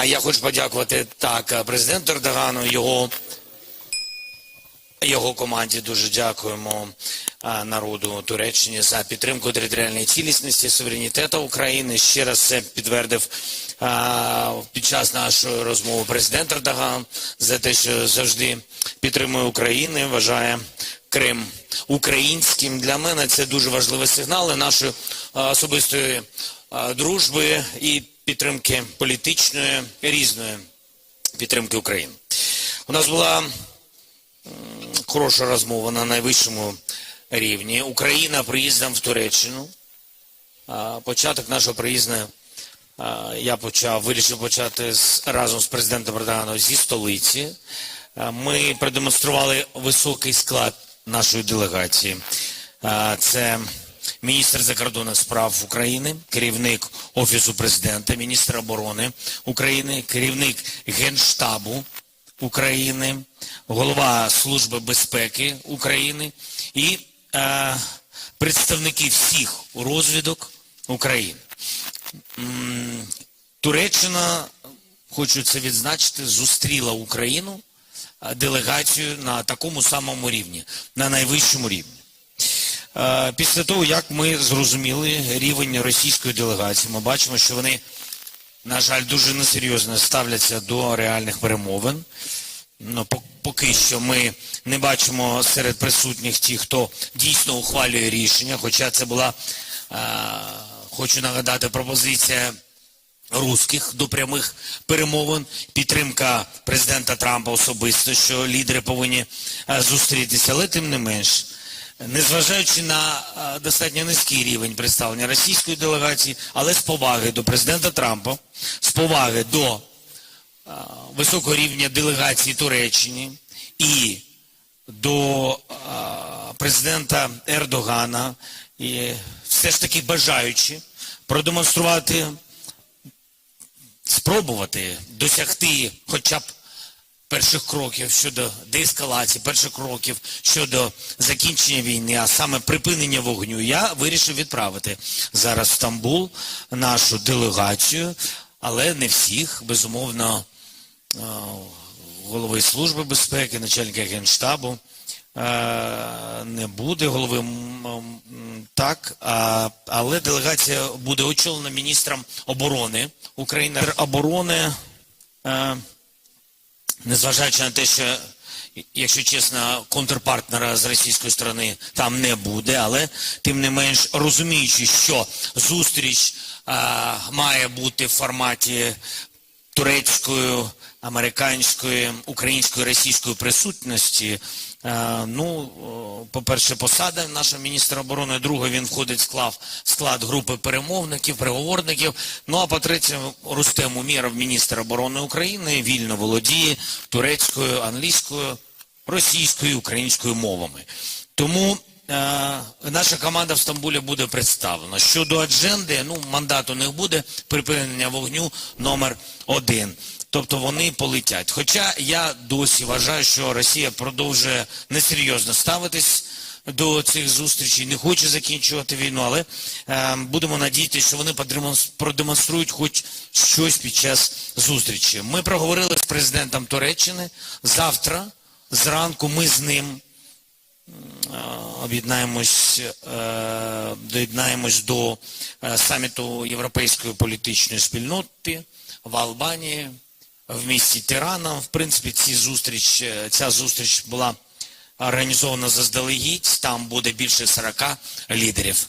Я хочу подякувати так президенту Ердогану, його, його команді. Дуже дякуємо народу Туреччини за підтримку територіальної цілісності, суверенітету України. Ще раз це підтвердив під час нашої розмови президент Ердоган за те, що завжди підтримує Україну, вважає Крим українським. Для мене це дуже важливі сигнали нашої особистої дружби і підтримки політичної різної підтримки України. У нас була хороша розмова на найвищому рівні. Україна приїздом в Туреччину. Початок нашого приїзду я почав, вирішив почати з, разом з президентом Ердоганом зі столиці. Ми продемонстрували високий склад нашої делегації. Це міністр закордонних справ України, керівник Офісу президента, міністр оборони України, керівник Генштабу України, голова Служби безпеки України і представники всіх розвідок України. Туреччина, хочу це відзначити, зустріла Україну е, делегацію на такому самому рівні, на найвищому рівні. Е, Після того, як ми зрозуміли рівень російської делегації, ми бачимо, що вони, на жаль, дуже несерйозно ставляться до реальних перемовин. Ну, пок- поки що ми не бачимо серед присутніх ті, хто дійсно ухвалює рішення, хоча це була, е, хочу нагадати, пропозиція русських до прямих перемовин, підтримка президента Трампа особисто, що лідери повинні е, зустрітися, але тим не менш. Незважаючи на е, достатньо низький рівень представлення російської делегації, але з поваги до президента Трампа, з поваги до високого рівня делегації Туреччини і до президента Ердогана, і все ж таки бажаючи продемонструвати спробувати досягти хоча б перших кроків щодо деескалації, перших кроків щодо закінчення війни, а саме припинення вогню, я вирішив відправити зараз в Стамбул нашу делегацію, але не всіх, безумовно, голови Служби безпеки, начальника Генштабу не буде, голови так, але делегація буде очолена міністром оборони України. Оборони, е, незважаючи на те, що, якщо чесно, контрпартнера з російської сторони там не буде, але тим не менш розуміючи, що зустріч е, має бути в форматі турецької, американської, української, російської присутності. Е, Ну, по-перше, посада нашого міністра оборони, друге, він входить в склад, в склад групи перемовників, переговорників. Ну а по-третє, Рустем Умєров, міністр оборони України, вільно володіє турецькою, англійською, російською, українською мовами. Тому наша команда в Стамбулі буде представлена. Щодо адженди, ну, мандат у них буде припинення вогню номер один. Тобто вони полетять. Хоча я досі вважаю, що Росія продовжує несерйозно ставитись до цих зустрічей, не хоче закінчувати війну, але е, будемо надіятися, що вони продемонструють хоч щось під час зустрічі. Ми проговорили з президентом Туреччини. Завтра зранку ми з ним е, об'єднаємось, е, доєднаємось до е, саміту Європейської політичної спільноти в Албанії, в місті Тирана. В принципі, ці зустріч, е, ця зустріч була організована заздалегідь. Там буде більше 40 лідерів